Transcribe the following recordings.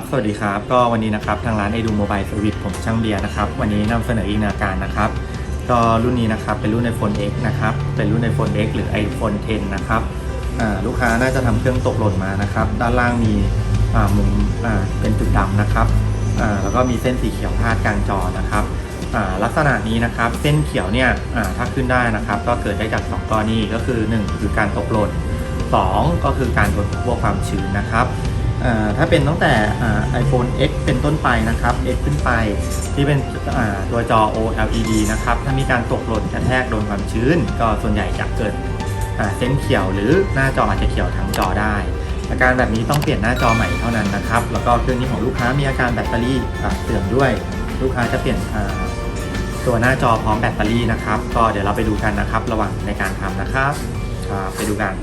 บสวัสดีครับ ก็วันนี้นะครับทางร้านไอดูโมบายเซอร์วิสผมช่างเบียร์นะครับ วันนี้นำเสนออีกนาการนะครับ ก็รุ่นนี้นะครับเป็นรุ่น iPhone X นะครับ เป็นรุ่น iPhone X หรือ iPhone 10 นะครับลูกค้าน่าจะทำเครื่องตกหล่นมานะครับ ด้านล่างมีมุมเป็นจุดดำนะครับ แล้วก็มีเส้นสีเขียวพาดกลางจอนะครับ ลักษณะนี้นะครับเส้นเขียวเนี่ยถ้าขึ้นได้นะครับ ก็เกิดได้จาก2กรณีก็คือ 1 คือการตกหล่น 2 ก็คือการโดนพวกความชื้นนะครับ ถ้าเป็นตั้งแต่ iPhone X เป็นต้นไปนะครับ X ขึ้นไปที่เป็นตัวจอ OLED นะครับ ถ้ามีการตกหล่นกระแทกโดนความชื้น ก็ส่วนใหญ่จะเกิดเส้นเขียวหรือหน้าจออาจจะเขียวทั้งจอได้อาการแบบนี้ต้องเปลี่ยนหน้าจอใหม่เท่านั้นนะครับ แล้วก็เครื่องนี้ของลูกค้ามีอาการแบตเตอรี่เสื่อมด้วย ลูกค้าจะเปลี่ยนตัวหน้าจอพร้อมแบตเตอรี่นะครับ ก็เดี๋ยวเราไปดูกันนะครับ ระหว่างในการทำนะครับ ไปดูกัน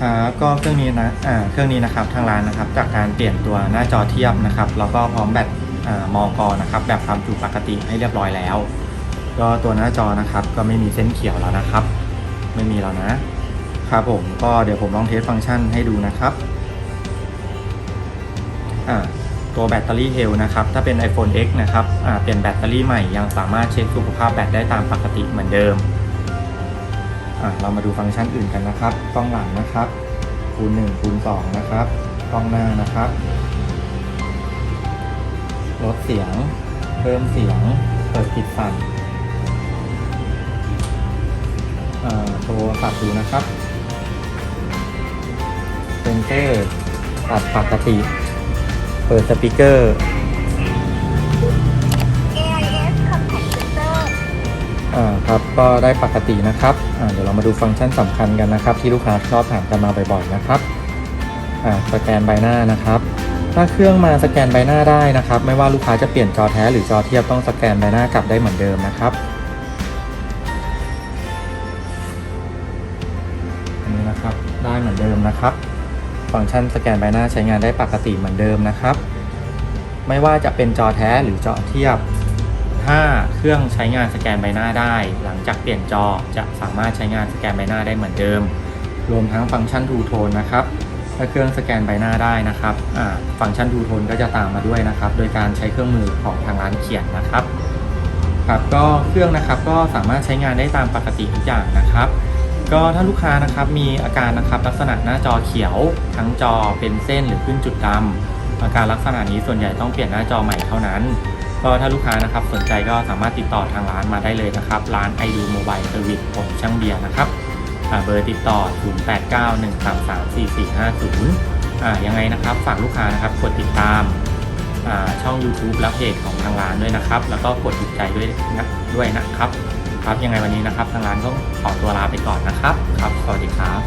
ครับก็เครื่องนี้นะอ่าเครื่องนี้นะครับทางร้านนะครับ จากการเปลี่ยนตัวหน้าจอเทียบนะครับแล้วก็พร้อมแบตอ่ามอกนะครับ แบบความจุปกติให้เรียบร้อยแล้ว ก็ตัวหน้าจอนะครับ ก็ไม่มีเส้นเขียวแล้วนะครับ ไม่มีแล้วนะครับผมก็เดี๋ยวผมลองเทสฟังก์ชันให้ดูนะครับอ่าตัวแบตเตอรี่เฮลนะครับ ถ้าเป็น iPhone X นะครับอ่าเปลี่ยนแบตเตอรี่ใหม่ยังสามารถเช็คสุขภาพแบตได้ตามปกติเหมือนเดิม อะเรามาดูฟังก์ชันอื่นกันนะครับกล้องหลังนะครับ คูณ1คูณ2นะครับกล้องหน้านะครับ ลดเสียง เพิ่มเสียง เปิดปิดสั่นโทรศัพท์ดูนะครับ เซนเซอร์ตัดปกติ เปิดสปีกเกอร์ อ่าครับก็ได้ปกตินะครับอ่าเดี๋ยวเรามาดูฟังก์ชันสำคัญกันนะครับ ที่ลูกค้าชอบถามกันมาบ่อยๆนะครับอ่าสแกนใบหน้านะครับถ้าเครื่องมาสแกนใบหน้าได้นะครับ ไม่ว่าลูกค้าจะเปลี่ยนจอแท้หรือจอเทียบต้องสแกนใบหน้ากลับได้เหมือนเดิมนะครับอันนี้นะครับได้เหมือนเดิมนะครับ ฟังก์ชันสแกนใบหน้าใช้งานได้ปกติเหมือนเดิมนะครับ ไม่ว่าจะเป็นจอแท้หรือจอเทียบ ถ้าเครื่องใช้งานสแกนใบหน้าได้ หลังจากเปลี่ยนจอจะสามารถใช้งานสแกนใบหน้าได้เหมือนเดิม รวมทั้งฟังก์ชันทูโทนนะครับถ้าเครื่องสแกนใบหน้าได้นะครับฟังก์ชันทูโทนก็จะตามมาด้วยนะครับ โดยการใช้เครื่องมือของทางร้านเขียนนะครับครับก็เครื่องนะครับก็สามารถใช้งานได้ตามปกติทุกอย่างนะครับ ก็ถ้าลูกค้านะครับมีอาการนะครับลักษณะหน้าจอเขียว ทั้งจอเป็นเส้นหรือขึ้นจุดดำอาการลักษณะนี้ส่วนใหญ่ต้องเปลี่ยนหน้าจอใหม่เท่านั้น ก็ถ้าลูกค้านะครับสนใจก็สามารถติดต่อทางร้านมาได้เลยนะครับ ร้านไอดูโมบายเซอร์วิสผมช่างเบียร์นะครับเบอร์ติดต่อ 0891334450อ่ายังไงนะครับฝากลูกค้านะครับกดติดตามช่อง YouTube และเพจของทางร้านด้วยนะครับ แล้วก็กดถูกใจด้วยนะด้วยนะครับ ครับยังไงวันนี้นะครับ ทางร้านต้องขอตัวลาไปก่อนนะครับ ครับ สวัสดีครับ